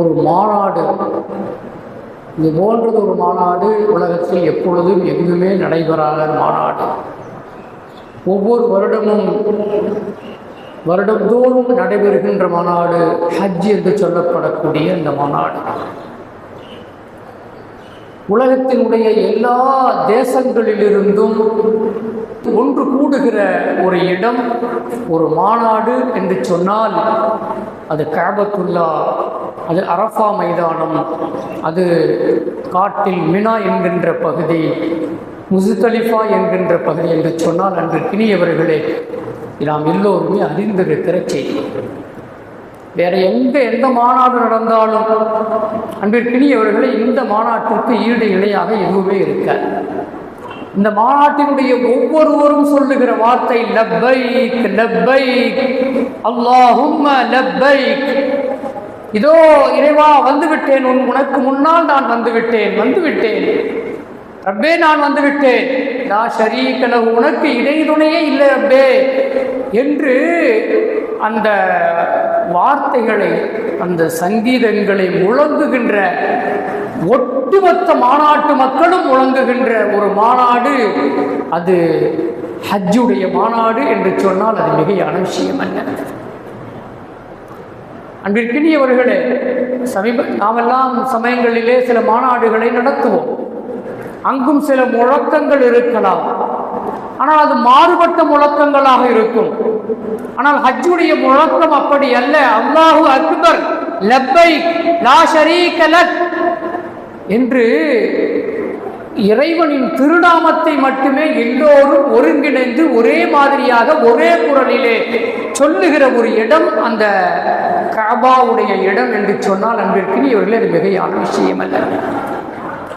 ஒரு மாநாடு. இது போன்றது ஒரு மாநாடு. உலகத்தில் எப்பொழுதும் எங்குமே நடைபெறாத மாநாடு. ஒவ்வொரு வருடமும் வருடந்தோறும் நடைபெறுகின்ற மாநாடு ஹஜ் என்று சொல்லப்படக்கூடிய இந்த மாநாடு. உலகத்தினுடைய எல்லா தேசங்களிலிருந்தும் ஒன்று கூடுகிற ஒரு இடம் ஒரு மாநாடு என்று சொன்னால் அது கேபத்துல்லா அது அரஃபா மைதானம் அது காட்டில் மினா என்கின்ற பகுதி முசுதலிஃபா என்கின்ற பகுதி என்று சொன்னால் அன்று கிணியவர்களே நாம் எல்லோருமே அறிந்திருக்கிற செய்தி. வேற எங்க எந்த மாநாடு நடந்தாலும் அன்பிற்கினியவர்களே இந்த மாநாட்டிற்கு ஈடு இணையாக எதுவுமே இருக்க. இந்த மாநாட்டினுடைய ஒவ்வொருவரும் சொல்லுகிற வார்த்தை லப்பைக் லப்பைக் அல்லாஹும் லப்பைக். இதோ இறைவா வந்துவிட்டேன். உன் உனக்கு முன்னால் நான் வந்துவிட்டேன். வந்துவிட்டேன். ரப்பே நான் வந்துவிட்டேன். நான் லா உனக்கு இடைதுணையே இல்லை ரப்பே. என்று அந்த வார்த்தைகளை அந்த சங்கீதங்களை முழங்குகின்ற ஒட்டுமொத்த மாநாட்டு மக்களும் முழங்குகின்ற ஒரு மாநாடு. அது ஹஜ்ஜுடைய மாநாடு என்று சொன்னால் அது மிகையான விஷயம் அல்ல. அன்பிற்கினியவர்களே சமீப நாமெல்லாம் சமயங்களிலே சில மாநாடுகளை நடத்துவோம். அங்கும் சில முழக்கங்கள் இருக்கலாம். ஆனால் அது மாறுபட்ட முழக்கங்களாக இருக்கும். ஆனால் ஹஜ்ஜுடைய முழக்கம் அப்படி அல்ல. அல்லாஹு அக்பர் லப்பை லா ஷரீக லக் என்று இறைவனின் திருநாமத்தை மட்டுமே எல்லோரும் ஒருங்கிணைந்து ஒரே மாதிரியாக ஒரே குரலிலே சொல்லுகிற ஒரு இடம் அந்த கபாவுடைய இடம் என்று சொன்னால் அன்பிற்கு இவர்களே அது மிகையான விஷயம் அல்ல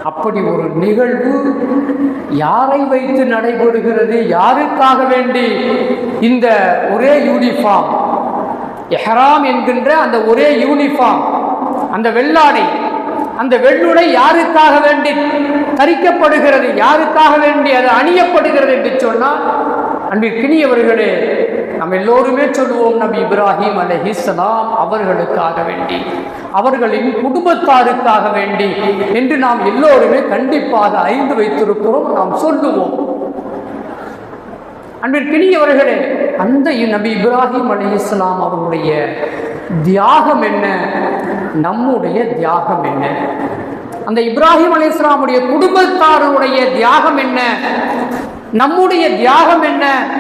அப்படி ஒரு நிகழ்வு யாரை வைத்து நடைபெறுகிறது? யாருக்காக வேண்டி? இந்த ஒரே யூனிஃபார்ம் எஹராம் என்கின்ற அந்த ஒரே யூனிஃபார்ம் அந்த வெள்ளாடை அந்த வெள்ளுடை யாருக்காக வேண்டி தரிக்கப்படுகிறது? யாருக்காக வேண்டி அது அணியப்படுகிறது என்று சொன்னால் அன்பிற்கினியவர்களே நம்ம எல்லோருமே சொல்லுவோம் நபி இப்ராஹிம் அலஹிஸ்லாம் அவர்களுக்காக வேண்டி அவர்களின் குடும்பத்தாருக்காக வேண்டி என்று நாம் எல்லோருமே கண்டிப்பாக அறிந்து வைத்திருக்கிறோம் நாம் சொல்லுவோம். அன்பிற்கினியவர்களே அந்த நபி இப்ராஹிம் அலி இஸ்லாம் அவருடைய தியாகம் என்ன? நம்முடைய தியாகம் என்ன? அந்த இப்ராஹிம் அலி இஸ்லாமுடைய குடும்பத்தாருடைய தியாகம் என்ன? நம்முடைய தியாகம் என்ன?